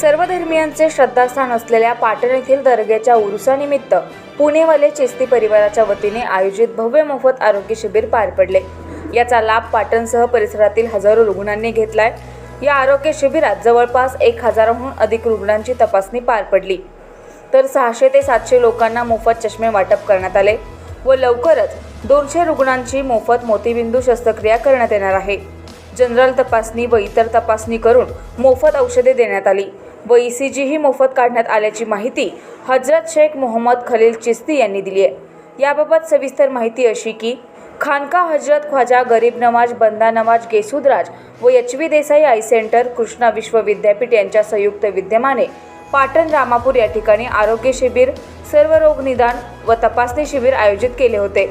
सर्व धर्मियांचे श्रद्धास्थान असलेल्या पाटण येथील दर्ग्याच्या उरुसानिमित्त पुणेवाले चेस्ती परिवाराच्या वतीने आयोजित भव्य मोफत आरोग्य शिबिर पार पडले. याचा लाभ पाटणसह परिसरातील हजारो रुग्णांनी घेतलाय. या आरोग्य शिबिरात जवळपास एक हजाराहून अधिक रुग्णांची तपासणी पार पडली. तर सहाशे ते सातशे लोकांना मोफत चष्मे वाटप करण्यात आले व लवकरच दोनशे रुग्णांची मोफत मोतीबिंदू शस्त्रक्रिया करण्यात येणार आहे. जनरल तपासणी व इतर तपासणी करून मोफत औषधे देण्यात आली. व ई सी जीही मोफत काढण्यात आल्याची माहिती हजरत शेख मोहम्मद खलील चिस्ती यांनी दिली आहे. याबाबत सविस्तर माहिती अशी की खानका हजरत ख्वाजा गरीब नवाज बंदा नवाज गेसुदराज व H V Desai eye centre Krishna Vishwa Vidyapeeth यांच्या संयुक्त विद्यमाने पाटण रामापूर या ठिकाणी आरोग्य शिबिर सर्व रोग निदान व तपासणी शिबिर आयोजित केले होते.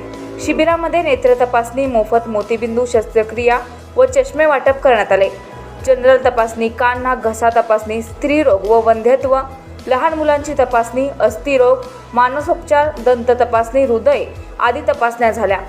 शिबिरामध्ये नेत्र तपासणी मोफत मोतीबिंदू शस्त्रक्रिया व चष्मे वाटप करण्यात आले. जनरल तपासणी कान नाक घसा तपासणी स्त्रीरोग व वंध्यत्व लहान मुलांची तपासणी अस्थिरोग मानसोपचार दंत तपासणी हृदय आदी तपासण्या झाल्या.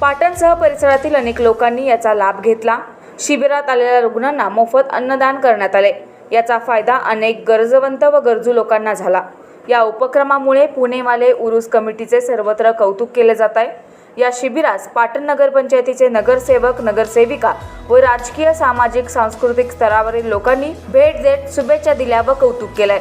पाटणसह परिसरातील अनेक लोकांनी याचा लाभ घेतला. शिबिरात आलेल्या रुग्णांना मोफत अन्नदान करण्यात आले. याचा फायदा अनेक गरजवंत व गरजू लोकांना झाला. या उपक्रमामुळे पुणेवाले उरूस कमिटीचे सर्वत्र कौतुक केले जात आहे. या शिबिरास पाटण नगरपंचायतीचे नगरसेवक नगरसेविका व राजकीय सामाजिक सांस्कृतिक स्तरावरील लोकांनी भेट देत शुभेच्छा दिल्या व कौतुक केलंय.